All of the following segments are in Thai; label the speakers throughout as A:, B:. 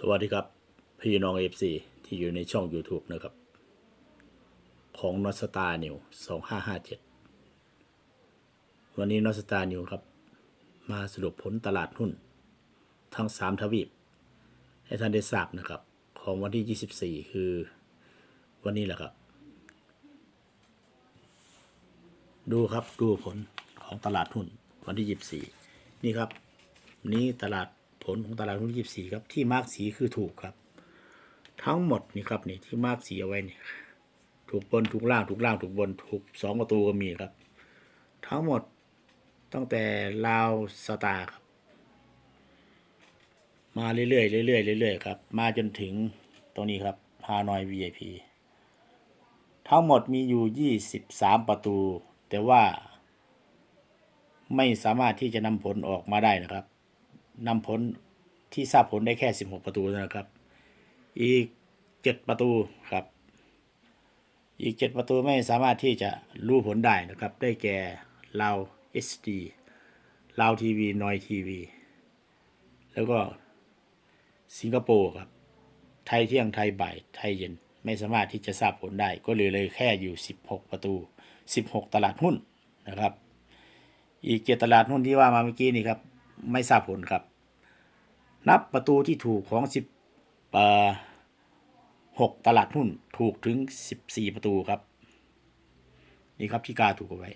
A: สวัสดีครับ พี่น้องเอฟซีที่อยู่ในช่อง YouTube นะครับ ของนอสตานิวสองห้าห้าเจ็ดวันนี้นอสตานิวครับ มาสรุปผลตลาดหุ้น ทั้งสามทวีป ให้ท่านได้ทราบนะครับ ของวันที่24คือวันนี้แหละครับ ดูครับดูผลของตลาดหุ้นวันที่24นี่ครับ นี่ตลาด ลของตลาดหุ้น24ครับที่มาร์กสีคือถูกครับ ทั้งหมดนี่ครับนี่ที่มาร์กสีเอาไว้นี่ถูกบนถูกล่างถูกล่างถูกบนถูกสองประตูก็มีครับ ทั้งหมดตั้งแต่ลาวสตาร์ครับ มาเรื่อยๆเรื่อยๆเรื่อยๆครับ มาจนถึงตรงนี้ครับฮานอย VIP ทั้งหมดมีอยู่ 23 ประตู แต่ว่า ไม่สามารถที่จะนำผลออกมาได้นะครับนำผล ที่ทราบผลได้แค่ 16 ประตูนะครับ อีก 7 ประตูครับ อีก 7 ประตูไม่สามารถที่จะรู้ผลได้นะครับ ได้แก่ลาว SD ลาวทีวีนอยทีวี แล้วก็สิงคโปร์ครับ ไทยเที่ยงไทยบ่าย ไทยเย็นไม่สามารถที่จะทราบผลได้ ก็เหลยเลยแค่อยู่ 16 ประตู 16 ตลาดหุ้นนะครับ อีกเจ็ดตลาดหุ้นที่ว่ามาเมื่อกี้นี่ครับ ไม่ทราบผลครับ นับประตูที่ถูกของสิบหกตลาดหุ้นถูกถึงสิบสี่ประตูครับ นี่ครับที่กาถูกเอาไว้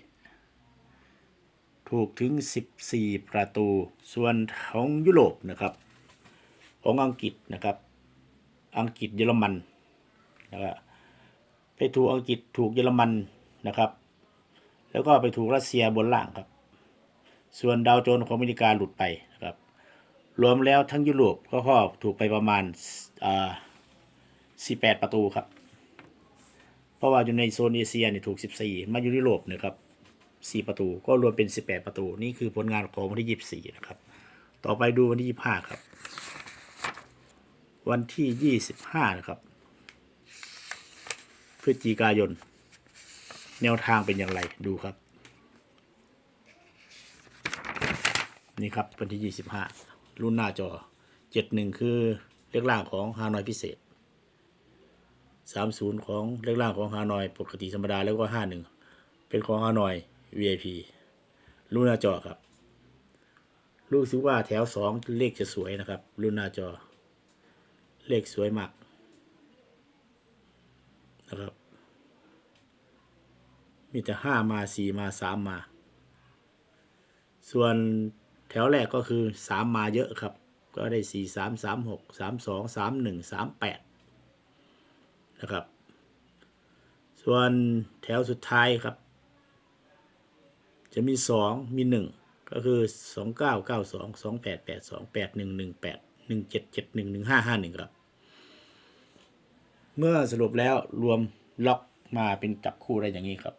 A: ถูกถึงสิบสี่ประตู ส่วนของยุโรปนะครับ ของอังกฤษนะครับ อังกฤษเยอรมันนะครับไปถูกอังกฤษถูกเยอรมันนะครับ แล้วก็ไปถูกรัสเซียบนล่างครับ ส่วนดาวโจนส์ของอเมริกาหลุดไปนะครับ รวมแล้วทั้งยุโรปก็ก็ถูกไปประมาณอ่า18ประตูครับ เพราะว่าอยู่ในโซนเอเชียเนี่ยถูก14มาอยู่ยุโรปเนี่ยครับ4ประตูก็รวมเป็น18ปดประตู นี่คือผลงานของวันที่24นะครับ ต่อไปดูวันที่25ครับ วันที่25นะครับพฤศจิกายน แนวทางเป็นอย่างไรดูครับ นี่ครับวันที่25 รุ่นหน้าจอ71คือเลขล่างของฮานอยพิเศษ30ของเลขล่างของฮานอยปกติธรรมดาแล้วก็51เป็นของฮานอย VIP รุ่นหน้าจอครับ รู้สึกว่าแถว2เลขจะสวยนะครับ รุ่นหน้าจอ เลขสวยมากนะครับ มีแต่5มา4มา3มา ส่วน แถวแรกก็คือ 3 มาเยอะครับ ก็ได้ 4 3 3 6 3 2 3 1 3 8 นะครับ ส่วนแถวสุดท้ายครับ จะมี 2 มี 1 ก็คือ 2 9 9 2 2 8 8 2 8 1 1 8 1 7 7 1 1 5 5 1 ครับ เมื่อสรุปแล้วรวมล็อกมาเป็นจับคู่ได้อย่างนี้ครับ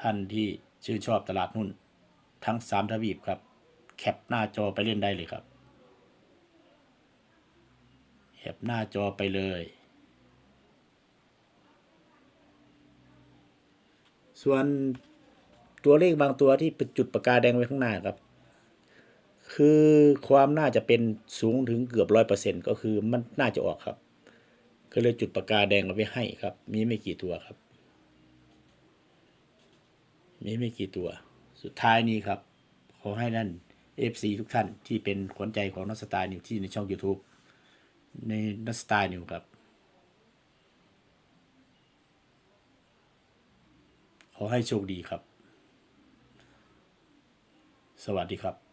A: ท่านที่ ชื่นชอบตลาดหุ้นทั้งสามทวีปครับ แคปหน้าจอไปเล่นได้เลยครับแคปหน้าจอไปเลย ส่วนตัวเลขบางตัวที่เป็นจุดประกาแดงไว้ข้างหน้าครับ คือความน่าจะเป็นสูงถึงเกือบร้อยเปอร์เซ็นก็คือมันน่าจะออกครับ ก็เลยจุดประกาแดงเอาไว้ให้ครับ มีไม่กี่ตัวครับ มีไม่กี่ตัว สุดท้ายนี้ครับ ขอให้นั่น FC ทุกท่านที่เป็นขวัญใจของนักสตาร์นิวที่ในช่อง YouTube ในนักสตาร์นิวครับ ขอให้โชคดีครับ สวัสดีครับ